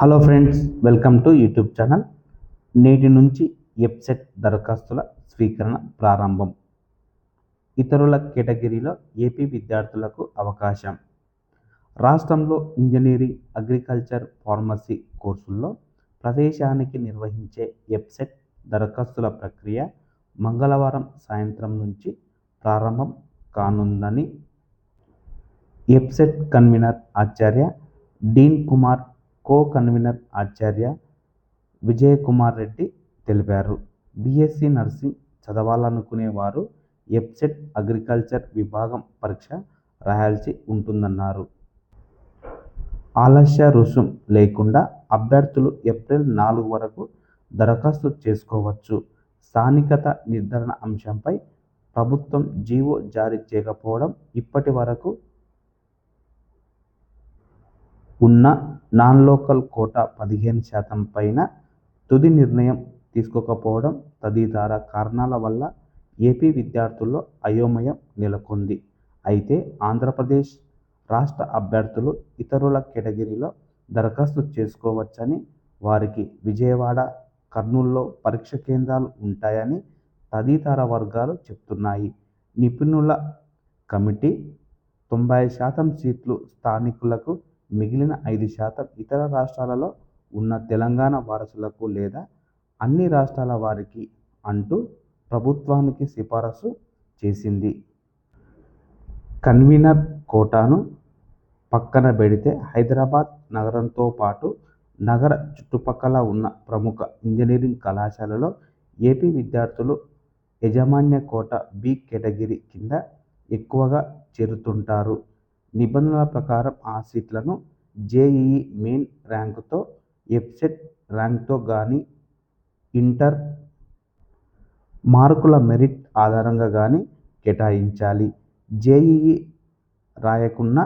Hello friends welcome to YouTube channel నేటి నుంచి ఎప్సెట్ దరఖాస్తుల స్వీకరణ ప్రారంభం. ఇతరుల కేటగిరీలో ఏపీ విద్యార్థులకు అవకాశం. రాష్ట్రంలో ఇంజనీరింగ్ అగ్రికల్చర్ ఫార్మసీ కోర్సుల్లో ప్రవేశానికి నిర్వహించే ఎప్సెట్ దరఖాస్తుల ప్రక్రియ మంగళవారం సాయంత్రం నుంచి ప్రారంభం కానుందని ఎప్సెట్ కన్వీనర్ ఆచార్య డీన్ కుమార్ కో కన్వీనర్ ఆచార్య విజయకుమార్ రెడ్డి తెలిపారు. బీఎస్సీ నర్సింగ్ చదవాలనుకునే వారు ఎప్సెట్ అగ్రికల్చర్ విభాగం పరీక్ష రాయాల్సి ఉంటుందన్నారు. ఆలస్య రుసుం లేకుండా అభ్యర్థులు ఏప్రిల్ నాలుగు వరకు దరఖాస్తు చేసుకోవచ్చు. స్థానికత నిర్ధారణ అంశంపై ప్రభుత్వం జీవో జారీ చేయకపోవడం ఇప్పటి వరకు ఉన్న నాన్ లోకల్ కోటా పదిహేను శాతం పైన తుది నిర్ణయం తీసుకోకపోవడం తదితర కారణాల వల్ల ఏపీ విద్యార్థుల్లో అయోమయం నెలకొంది. అయితే ఆంధ్రప్రదేశ్ రాష్ట్ర అభ్యర్థులు ఇతరుల కేటగిరీలో దరఖాస్తు చేసుకోవచ్చని వారికి విజయవాడ కర్నూల్లో పరీక్ష కేంద్రాలు ఉంటాయని తదితర వర్గాలు చెప్తున్నాయి. నిపుణుల కమిటీ తొంభై శాతం సీట్లు స్థానికులకు మిగిలిన ఐదు శాతం ఇతర రాష్ట్రాలలో ఉన్న తెలంగాణ వారసులకు లేదా అన్ని రాష్ట్రాల వారికి అంటూ ప్రభుత్వానికి సిఫారసు చేసింది. కన్వీనర్ కోటాను పక్కన పెడితే హైదరాబాద్ నగరంతో పాటు నగర చుట్టుపక్కల ఉన్న ప్రముఖ ఇంజనీరింగ్ కళాశాలలో ఏపీ విద్యార్థులు యజమాన్య కోటా బి కేటగిరీ కింద ఎక్కువగా చేరుతుంటారు. నిబంధనల ప్రకారం ఆ సీట్లను జేఈఈ మెయిన్ ర్యాంకుతో ఎఫ్సెట్ ర్యాంక్తో కానీ ఇంటర్ మార్కుల మెరిట్ ఆధారంగా కానీ కేటాయించాలి. జేఈఈ రాయకున్నా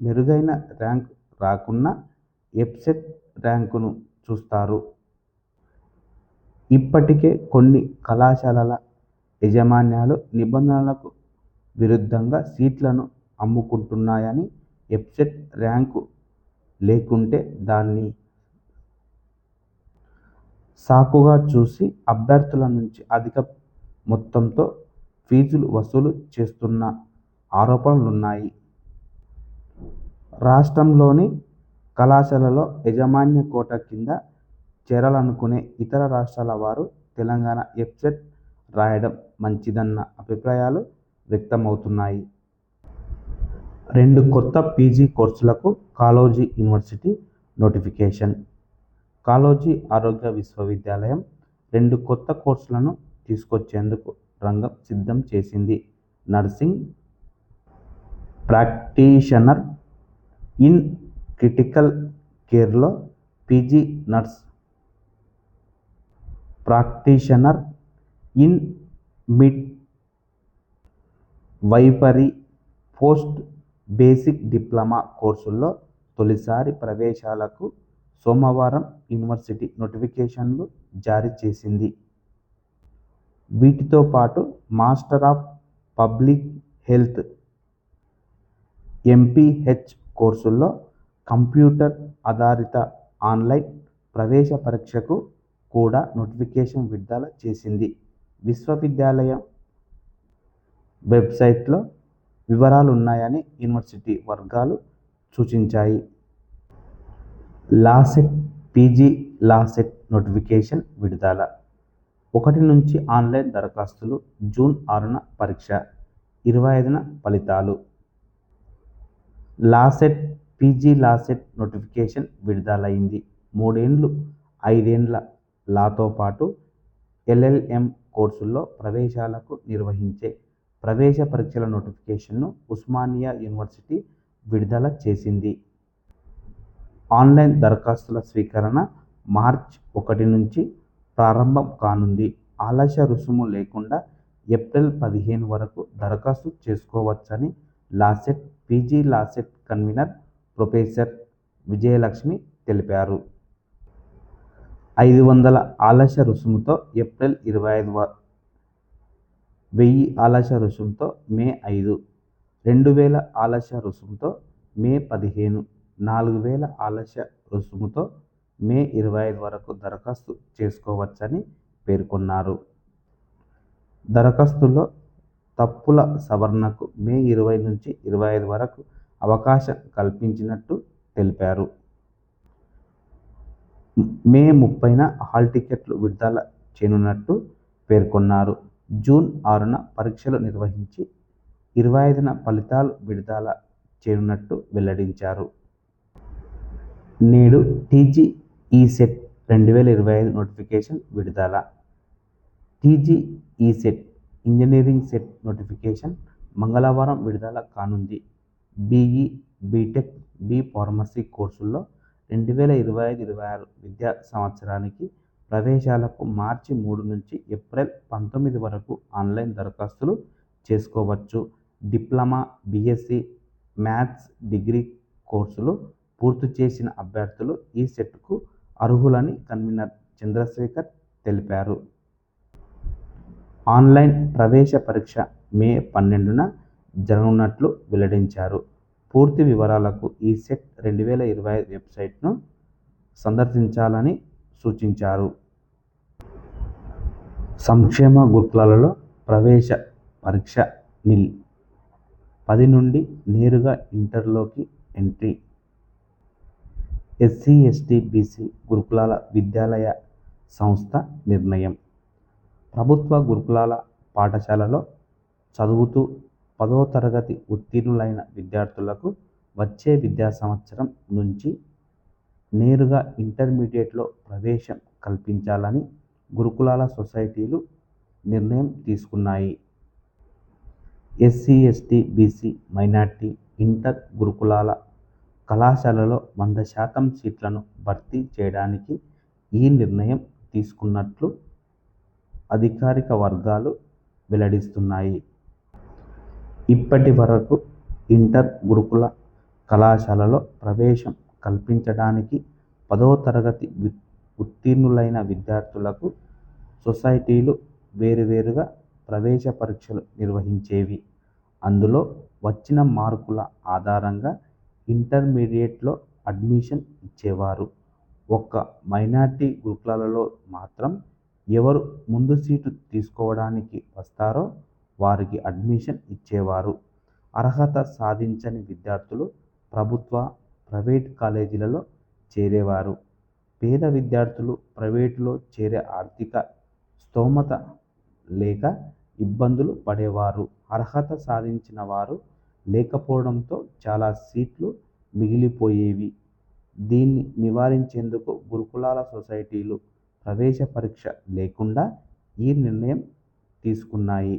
మెరుగైన ర్యాంక్ రాకున్నా ఎఫ్సెట్ ర్యాంకును చూస్తారు. ఇప్పటికే కొన్ని కళాశాలల యాజమాన్యాలు నిబంధనలకు విరుద్ధంగా సీట్లను అమ్ముకుంటున్నాయని ఎఫ్సెట్ ర్యాంకు లేకుంటే దాన్ని సాకుగా చూసి అభ్యర్థుల నుంచి అధిక మొత్తంతో ఫీజులు వసూలు చేస్తున్న ఆరోపణలున్నాయి. రాష్ట్రంలోని కళాశాలలో యాజమాన్య కోట కింద చేరాలనుకునే ఇతర రాష్ట్రాల వారు తెలంగాణ ఎప్సెట్ రాయడం మంచిదన్న అభిప్రాయాలు వ్యక్తమవుతున్నాయి. రెండు కొత్త పీజీ కోర్సులకు కాలోజీ యూనివర్సిటీ నోటిఫికేషన్. కాలోజీ ఆరోగ్య విశ్వవిద్యాలయం రెండు కొత్త కోర్సులను తీసుకొచ్చేందుకు రంగం సిద్ధం చేసింది. Nursing practitioner in critical కేర్లో PG nurse practitioner in midwifery post basic diploma కోర్సుల్లో తొలిసారి ప్రవేశాలకు సోమవారం యూనివర్సిటీ నోటిఫికేషన్లు జారీ చేసింది. వీటితో పాటు master of public health MPH కోర్సుల్లో కంప్యూటర్ ఆధారిత ఆన్లైన్ ప్రవేశ పరీక్షకు కూడా నోటిఫికేషన్ విడుదల చేసింది. విశ్వవిద్యాలయం వెబ్సైట్లో వివరాలు ఉన్నాయని యూనివర్సిటీ వర్గాలు సూచించాయి. లాసెట్ పీజీ లాసెట్ నోటిఫికేషన్ విడుదల. ఒకటి నుంచి ఆన్లైన్ దరఖాస్తులు జూన్ ఆరున పరీక్ష ఇరవై ఐదున ఫలితాలు. లాసెట్ పీజీ లాసెట్ నోటిఫికేషన్ విడుదలైంది. మూడేండ్లు ఐదేండ్ల లాతో పాటు ఎల్ఎల్ఎం కోర్సుల్లో ప్రవేశాలకు నిర్వహించే ప్రవేశ పరీక్షల నోటిఫికేషన్ను ఉస్మానియా యూనివర్సిటీ విడుదల చేసింది. ఆన్లైన్ దరఖాస్తుల స్వీకరణ మార్చ్ ఒకటి నుంచి ప్రారంభం కానుంది. ఆలస్య రుసుము లేకుండా ఏప్రిల్ పదిహేను వరకు దరఖాస్తు చేసుకోవచ్చని LAWCET PG LAWCET convener professor Vijayalakshmi తెలిపారు. ఐదు వందల ఆలస్య రుసుముతో ఏప్రిల్ ఇరవై ఐదు వెయ్యి ఆలస్య రుసుముతో మే ఐదు రెండు వేల ఆలస్య రుసుముతో మే పదిహేను నాలుగు వేల ఆలస్య రుసుముతో మే ఇరవై ఐదు వరకు దరఖాస్తు చేసుకోవచ్చని పేర్కొన్నారు. దరఖాస్తులో తప్పుల సవరణకు మే ఇరవై నుంచి ఇరవై ఐదు వరకు అవకాశం కల్పించినట్టు తెలిపారు. మే ముప్పైన హాల్ టికెట్లు విడుదల చేయనున్నట్టు పేర్కొన్నారు. జూన్ ఆరున పరీక్షలు నిర్వహించి ఇరవై ఐదున ఫలితాలు విడుదల చేయనున్నట్టు వెల్లడించారు. నేడు టీజీఈసెట్ రెండు వేల ఇరవై ఐదు నోటిఫికేషన్ విడుదల టీజీఈసెట్ ఇంజనీరింగ్ సెట్ నోటిఫికేషన్ మంగళవారం విడుదల కానుంది. బీఈ, బీటెక్, బీ ఫార్మసీ కోర్సుల్లో రెండు వేల ఇరవై ఐదు-ఇరవై ఆరు విద్యా సంవత్సరానికి ప్రవేశాలకు మార్చి మూడు నుంచి ఏప్రిల్ పంతొమ్మిది వరకు ఆన్లైన్ దరఖాస్తులు చేసుకోవచ్చు. డిప్లొమా, బీఎస్సీ మ్యాథ్స్ డిగ్రీ కోర్సులు పూర్తి చేసిన అభ్యర్థులు ఈ సెట్కు అర్హులని కన్వీనర్ చంద్రశేఖర్ తెలిపారు. ఆన్లైన్ ప్రవేశ పరీక్ష మే పన్నెండున జరగనున్నట్లు వెల్లడించారు. పూర్తి వివరాలకు ఈ సెట్ రెండు వేల ఇరవై వెబ్సైట్ను సందర్శించాలని సూచించారు. సంక్షేమ గురుకులాలలో ప్రవేశ పరీక్ష నిల్ పది నుండి నేరుగా ఇంటర్లోకి ఎంట్రీ ఎస్సీ, ఎస్టీ, బీసీ గురుకులాల విద్యాలయ సంస్థ నిర్ణయం. ప్రభుత్వ గురుకులాల పాఠశాలలో చదువుతూ పదో తరగతి ఉత్తీర్ణులైన విద్యార్థులకు వచ్చే విద్యా సంవత్సరం నుంచి నేరుగా ఇంటర్మీడియట్లో ప్రవేశం కల్పించాలని గురుకులాల సొసైటీలు నిర్ణయం తీసుకున్నాయి. SC, ST, BC, minority inter గురుకులాల కళాశాలలో వంద శాతం సీట్లను భర్తీ చేయడానికి ఈ నిర్ణయం తీసుకున్నట్లు అధికారిక వర్గాలు వెల్లడిస్తున్నాయి. ఇప్పటి వరకు ఇంటర్ గురుకుల కళాశాలలో ప్రవేశం కల్పించడానికి పదో తరగతి ఉత్తీర్ణులైన విద్యార్థులకు సొసైటీలు వేరువేరుగా ప్రవేశ పరీక్షలు నిర్వహించేవి. అందులో వచ్చిన మార్కుల ఆధారంగా ఇంటర్మీడియట్లో అడ్మిషన్ ఇచ్చేవారు. ఒక్క మైనార్టీ గురుకులాల్లో మాత్రం ఎవరు ముందు సీటు తీసుకోవడానికి వస్తారో వారికి అడ్మిషన్ ఇచ్చేవారు. అర్హత సాధించని విద్యార్థులు ప్రభుత్వ, ప్రైవేట్ కాలేజీలలో చేరేవారు. పేద విద్యార్థులు ప్రైవేటులో చేరే ఆర్థిక స్తోమత లేక ఇబ్బందులు పడేవారు. అర్హత సాధించిన వారు లేకపోవడంతో చాలా సీట్లు మిగిలిపోయేవి. దీన్ని నివారించేందుకు గురుకులాల సొసైటీలు ప్రవేశ పరీక్ష లేకుండా ఈ నిర్ణయం తీసుకున్నాయి.